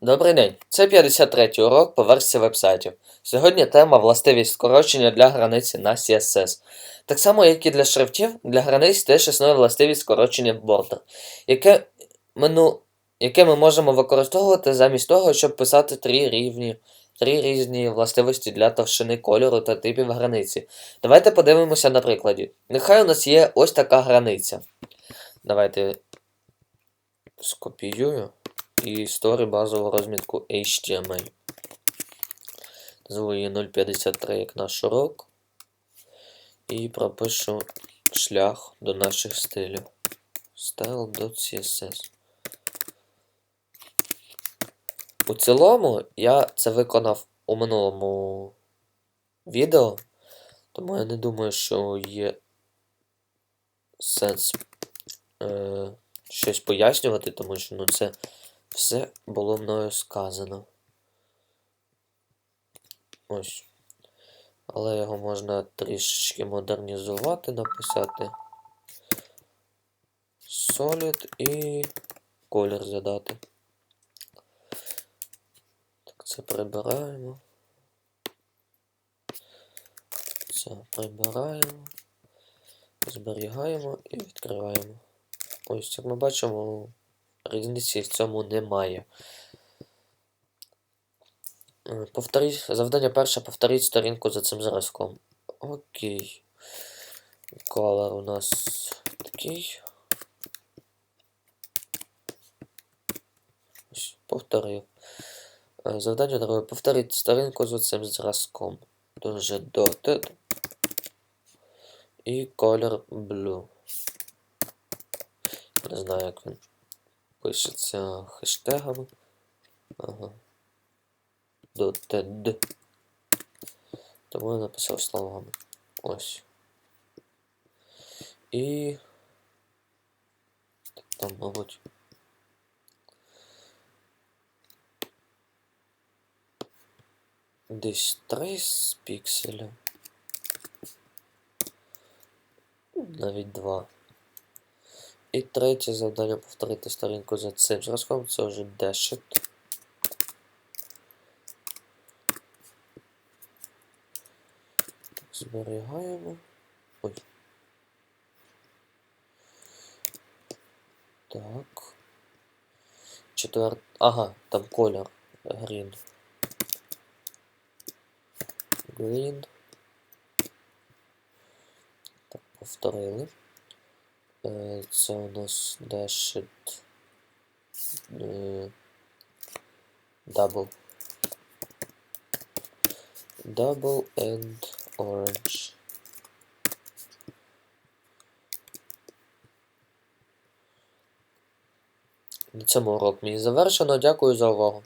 Добрий день, це 53-й урок по версії вебсайтів. Сьогодні тема властивість скорочення для границі на CSS. Так само, як і для шрифтів, для границь теж існує властивість скорочення border, яке ми, ну, яке ми можемо використовувати замість того, щоб писати три рівні, три різні властивості для товщини кольору та типів границі. Давайте подивимося на прикладі. Нехай у нас є ось така границя. Давайте скопіюю і створю базову розмітку HTML. Назву її 0.53 як наш урок. І пропишу шлях до наших стилів. Style.css. У цілому я це виконав у минулому відео, тому я не думаю, що є сенс е, щось пояснювати, тому що ну, це все було мною сказано. Ось. Але його можна трішечки модернізувати, написати. Solid і колір задати. Так, це прибираємо. Це прибираємо. Зберігаємо і відкриваємо. Ось, як ми бачимо, різниці в цьому немає. Е, Повторіть, завдання перше, повторіть сторінку за цим зразком. Окей. Колор у нас такий. Повторив. Е, Завдання друге. Повторіть сторінку за цим зразком. Дуже dotted. І колір blue. Не знаю, як він пишеться хештегами. Ага. Dotted. Тому я написав словами. Ось. І. Там, мабуть. Десь 3 з пікселя. Навіть 2. І третє завдання повторити сторінку за цим зразком. Це вже Dashed. Зберігаємо. Ой. Так. Четвер... Ага, там колір. Green. Green. Так, повторили. Е, Це у нас Dashed. е, Double. Double and orange. На цьому урок мій завершено. Дякую за увагу.